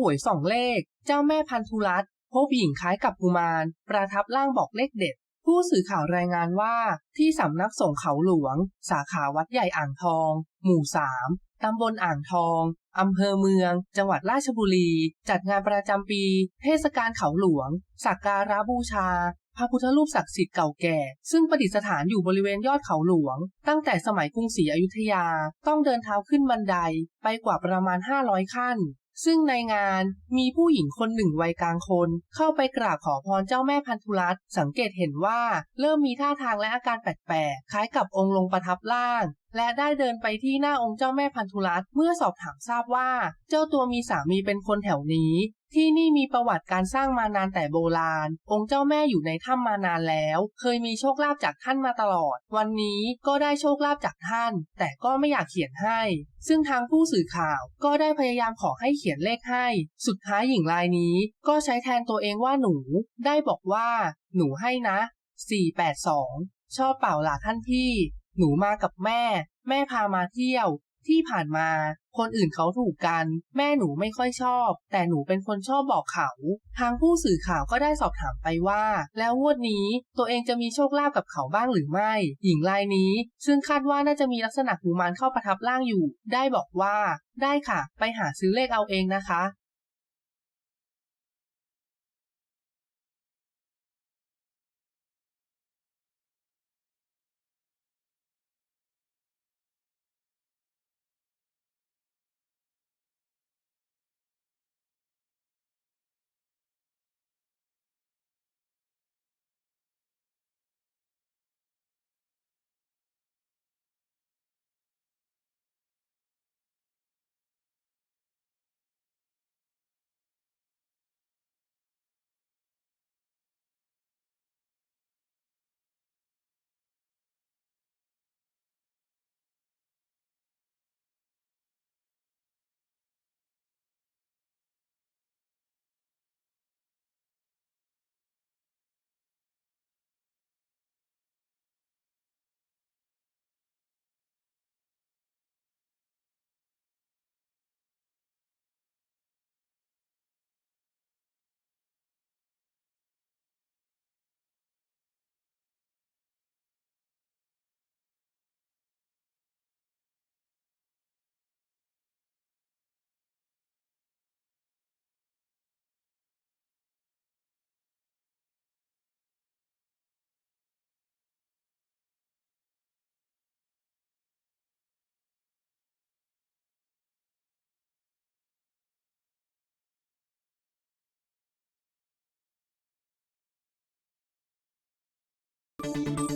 หวยสองเลข เจ้าแม่พันธุรัตพบหญิงคล้ายกับกุมาร ประทับร่างบอกเลขเด็ด ผู้สื่อข่าวรายงานว่า ที่สำนักสงฆ์เขาหลวง สาขาวัดใหญ่อ่างทอง หมู่สามตำบลอ่างทองอำเภอเมือง จังหวัดราชบุรี จัดงานประจำปี เทศกาลเขาหลวง สักการะบูชา พระพุทธรูปศักดิ์สิทธิ์เก่าแก่ ซึ่งประดิษฐานอยู่บริเวณยอดเขาหลวง ตั้งแต่สมัยกรุงศรีอยุธยา ต้องเดินเท้าขึ้นบันได ไปกว่าประมาณ 500 ขั้น ซึ่งในงานมีผู้หญิงคนหนึ่งวัยกลางคน เข้าไปกราบขอพรเจ้าแม่พันธุรัตน์สังเกตเห็นว่า เริ่มมีท่าทางและอาการแปลกๆ คล้ายกับองค์ลงประทับล่าง และได้เดินไปที่หน้าองค์เจ้าแม่พันธุรัตน์เมื่อสอบถามทราบว่า เจ้าตัวมีสามีเป็นคนแถวนี้ ที่นี่มีประวัติการสร้างมานานแต่โบราณ องค์เจ้าแม่อยู่ในถ้ำมานานแล้ว เคยมีโชคลาภจากท่านมาตลอด วันนี้ก็ได้โชคลาภจากท่าน แต่ก็ไม่อยากเขียนให้ ซึ่งทางผู้สื่อข่าวก็ได้พยายามขอให้เขียนเลขให้ สุดท้ายหญิงรายนี้ ก็ใช้แทนตัวเองว่าหนู ได้บอกว่า หนูให้นะ482ชอบเป่าล่ะท่านพี่ หนูมากับแม่ แม่พามาเที่ยว ที่ผ่านมา คนอื่นเขาถูกกัน แม่หนูไม่ค่อยชอบ แต่หนูเป็นคนชอบบอกเขา ทางผู้สื่อข่าวก็ได้สอบถามไปว่า แล้วงวดนี้ตัวเองจะมีโชคลาภกับเขาบ้างหรือไม่ หญิงรายนี้ ซึ่งคาดว่าน่าจะมีลักษณะกุมารเข้าประทับร่างอยู่ ได้บอกว่า ได้ค่ะ ไปหาซื้อเลขเอาเองนะคะ thank you